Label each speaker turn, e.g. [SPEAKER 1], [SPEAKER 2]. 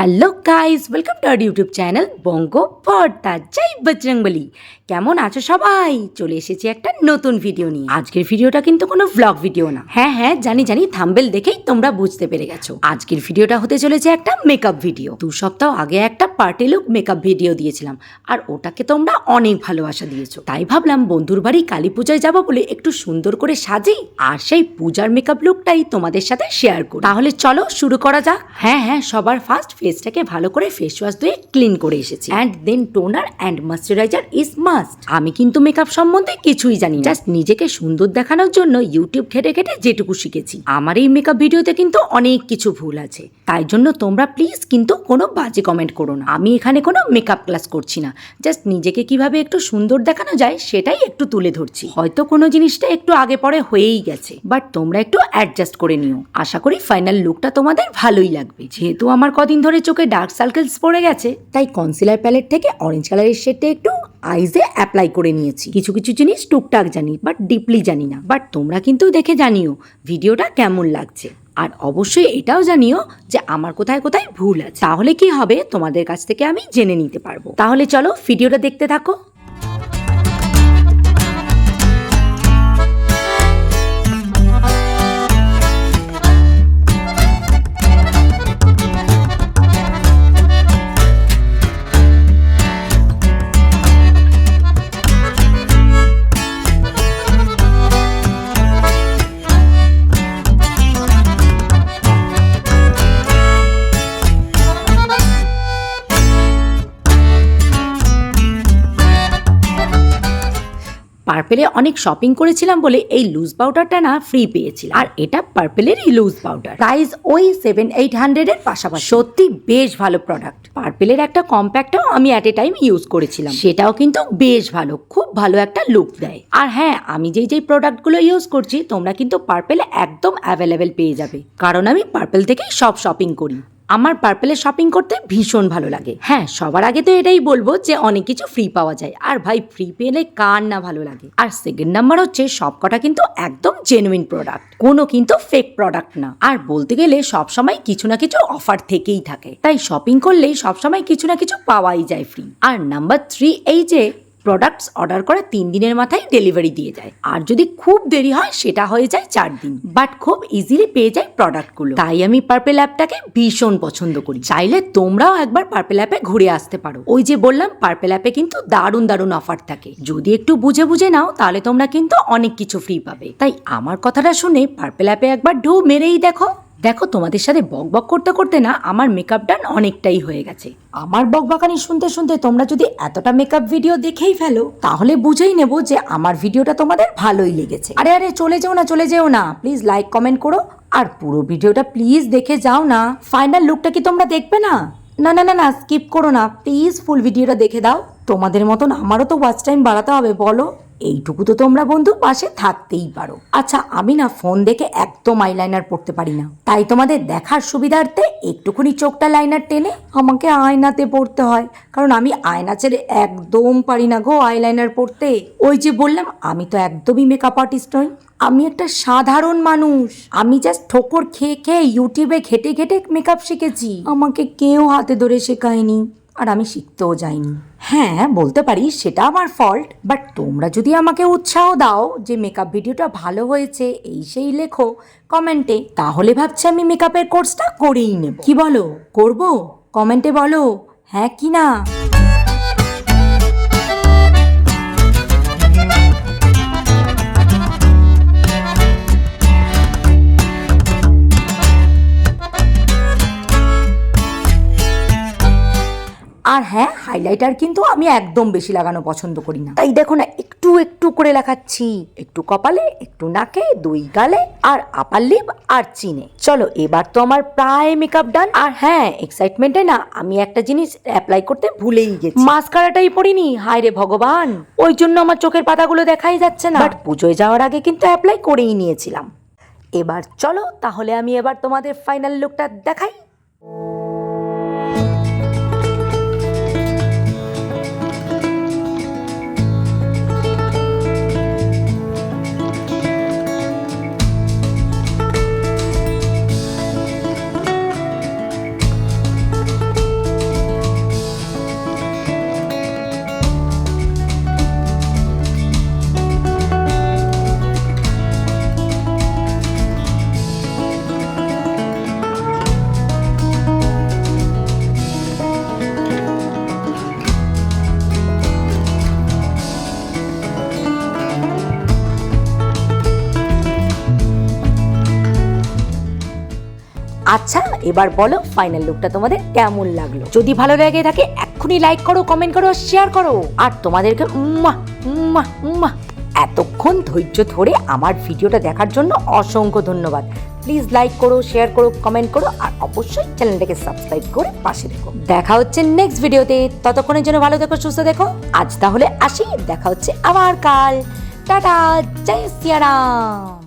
[SPEAKER 1] Hello guys welcome to our YouTube channel Banga Porda জয় বজরংবলী কেমন আছো সবাই? চলে এসেছি একটা নতুন ভিডিও নিয়ে। আজকের ভিডিওটা কিন্তু কোনো ভ্লগ ভিডিও না। হ্যাঁ হ্যাঁ জানি জানি থাম্বেল দেখেই তোমরা বুঝতে পেরে গেছো। আজকের ভিডিওটা হতে চলেছে একটা মেকআপ ভিডিও দু সপ্তাহ আগে একটা পার্টি লুক মেকআপ ভিডিও দিয়েছিলাম। আর ওটাকে তোমরা অনেক ভালোবাসা দিয়েছ। তাই ভাবলাম বন্ধুর বাড়ি কালী পূজায় যাব বলে একটু সুন্দর করে সাজি, আর সেই পূজার মেকআপ লুকটাই তোমাদের সাথে শেয়ার করি। তাহলে চলো শুরু করা যাক। হ্যাঁ হ্যাঁ সবার ফার্স্ট ফেসটাকে ভালো করে ফেস ওয়াশ দিয়ে ক্লিন করে এসেছি। And then toner and moisturiser is must আমি কিন্তু মেকআপ সম্বন্ধে কিছুই জানি জাস্ট নিজেকে সুন্দর দেখানোর জন্য ইউটিউব ঘেটে ঘেটে যেটুকু শিখেছি। আমার এই মেকআপ ভিডিওতে কিন্তু অনেক কিছু ভুল আছে। তাই জন্য তোমরা প্লিজ কিন্তু কোনো বাজে কমেন্ট করো না। আমি এখানে কোনো মেকআপ ক্লাস করছি না। জাস্ট নিজেকে কীভাবে একটু সুন্দর দেখানো যায় সেটাই একটু তুলে ধরছি। হয়তো কোনো জিনিসটা একটু আগে পরে হয়েই গেছে। বাট তোমরা একটু অ্যাডজাস্ট করে নিও। আশা করি ফাইনাল লুকটা তোমাদের ভালোই লাগবে। যেহেতু আমার কদিন ধরে চোখে ডার্ক সার্কেলস পড়ে গেছে, তাই কনসিলার প্যালেট থেকে অরেঞ্জ কালারের শেডটা একটু আইজে অ্যাপ্লাই করে নিয়েছি। কিছু কিছু জিনিস টুকটাক জানি বাট ডিপলি জানি না। বাট তোমরা কিন্তু দেখে জানিও ভিডিওটা কেমন লাগছে। আর অবশ্যই এটাও জানিও যে আমার কোথায় কোথায় ভুল আছে। তাহলে কি হবে? তোমাদের কাছ থেকে আমি জেনে নিতে পারব। তাহলে চলো ভিডিওটা দেখতে থাকো। পার্পেলে অনেক শপিং করেছিলাম বলে এই লুজ পাউডারটা না ফ্রি পেয়েছিলাম। আর এটা পার্পেলেরই লুজ পাউডার প্রাইস ওই সেভেন এইট হান্ড্রেডের পাশাপাশি। সত্যি বেশ ভালো প্রোডাক্ট পার্পেলের একটা কম্প্যাক্টও আমি অ্যাট এ টাইম ইউজ করেছিলাম। সেটাও কিন্তু বেশ ভালো, খুব ভালো একটা লুক দেয়। আর হ্যাঁ আমি যেই যেই প্রোডাক্টগুলো ইউজ করছি, তোমরা কিন্তু পার্পেলে একদম অ্যাভেলেবেল পেয়ে যাবে। কারণ আমি পার্পেল থেকেই সব শপিং করি। আমার পার্পেলে শপিং করতে ভীষণ ভালো লাগে। হ্যাঁ সবার আগে তো এটাই বলব যে অনেক কিছু ফ্রি পাওয়া যায়। আর ভাই ফ্রি পেলে কার না ভালো লাগে? আর সেকেন্ড নাম্বার হচ্ছে, সবকটা কিন্তু একদম জেনুইন প্রোডাক্ট কোনো কিন্তু ফেক প্রোডাক্ট না। আর বলতে গেলে, সবসময় কিছু না কিছু অফার থেকেই থাকে। তাই শপিং করলেই সবসময় কিছু না কিছু পাওয়াই যায় ফ্রি আর নাম্বার থ্রি এই যে প্রোডাক্টস অর্ডার করে তিন দিনের মাথায় ডেলিভারি দিয়ে যায়। আর যদি খুব দেরি হয়, সেটা হয়ে যায় চার দিন। বাট খুব ইজিলি পেয়ে যায় প্রোডাক্টগুলো তাই আমি পার্পেল অ্যাপটাকে ভীষণ পছন্দ করি। চাইলে তোমরাও একবার পার্পেল অ্যাপে ঘুরে আসতে পারো। ওই যে বললাম পার্পেল অ্যাপে কিন্তু দারুণ দারুণ অফার থাকে। যদি একটু বুঝে বুঝে নাও, তাহলে তোমরা কিন্তু অনেক কিছু ফ্রি পাবে। তাই আমার কথাটা শুনে পার্পেল অ্যাপে একবার ঢু মেরেই দেখো। দেখো, তোমাদের সাথে বক বক করতে করতে না আমার মেকআপ ডান অনেকটাই হয়ে গেছে। আমার বকবাকানি শুনতে শুনতে তোমরা যদি এতটা মেকআপ ভিডিও দেখেই ফেলো, তাহলে বুঝেই নেব যে আমার ভিডিওটা তোমাদের ভালোই লেগেছে। আরে আরে, চলে যেও না, চলে যেও না। প্লিজ লাইক কমেন্ট করো। আর পুরো ভিডিওটা প্লিজ দেখে যাও না। ফাইনাল লুকটা কি তোমরা দেখবে না? না না না না স্কিপ করো না। প্লিজ ফুল ভিডিওটা দেখে দাও। তোমাদের মতন আমারও তো ওয়াচ টাইম বাড়াতে হবে, বলো। এইটুকু তো তোমরা বন্ধু পাশে থাকতেই পারো। আচ্ছা আমি না ফোন দেখে একদম আইলাইনার পড়তে পারি না। তাই তোমাদের দেখার সুবিধার্থে একটুখানি চোখটা লাইনার টেনে আমাকে আয়নাতে পড়তে হয়। কারণ আমি আয়না ছেড়ে একদম পারি না গো আইলাইনার পড়তে ওই যে বললাম, আমি তো একদমই মেকআপ আর্টিস্ট নই। আমি একটা সাধারণ মানুষ। আমি জাস্ট ঠোকর খেয়ে খেয়ে ইউটিউবে ঘেটে ঘেটে মেকআপ শিখেছি। আমাকে কেউ হাতে ধরে শেখায়নি। আর আমি শিখতেও যাইনি। হ্যাঁ বলতে পারি সেটা আমার ফল্ট বাট তোমরা যদি আমাকে উৎসাহ দাও যে মেকআপ ভিডিওটা ভালো হয়েছে, এই সেই লেখো কমেন্টে তাহলে ভাবছি আমি মেকআপের কোর্সটা করেই নেব। কি বলো? করব? কমেন্টে বলো? হ্যাঁ কি না? আর হ্যাঁ হাইলাইটার কিন্তু আমি একদম বেশি লাগানো পছন্দ করি না। তাই দেখো না একটু একটু করে লাগাচ্ছি। একটু কপালে একটু নাকে দুই গালে আর আপার লিপ আর চিনে। চলো এবার তো আমার প্রায় মেকআপ ডান আর হ্যাঁ এক্সাইটমেন্টে না আমি একটা জিনিস অ্যাপ্লাই করতে ভুলেই গেছি। মাস্কারাটাই পরিনি হায় রে ভগবান। ওই জন্য আমার চোখের পাতাগুলো দেখাই যাচ্ছে না। বাট পুজোয় যাওয়ার আগে কিন্তু অ্যাপ্লাই করেই নিয়েছিলাম। এবার চলো তাহলে আমি এবার তোমাদের ফাইনাল লুকটা দেখাই। এবার বলো ফাইনাল লুকটা তোমাদের কেমন লাগল? যদি ভালো লাগে থাকে, এক্ষুনি লাইক করো কমেন্ট করো শেয়ার করো। আর তোমাদেরকে উম্মা উম্মা উম্মা এতক্ষণ ধৈর্য ধরে আমার ভিডিওটা দেখার জন্য অসংখ্য ধন্যবাদ। প্লিজ লাইক করো শেয়ার করো কমেন্ট করো, আর অবশ্যই চ্যানেলটাকে সাবস্ক্রাইব করে পাশে দেখো দেখা হচ্ছে নেক্সট ভিডিওতে ততক্ষণের জন্য ভালো দেখো সুস্থ দেখো আজ তাহলে আসি, দেখা হচ্ছে আবার কাল। টাটা, জয় সিয়ারাম।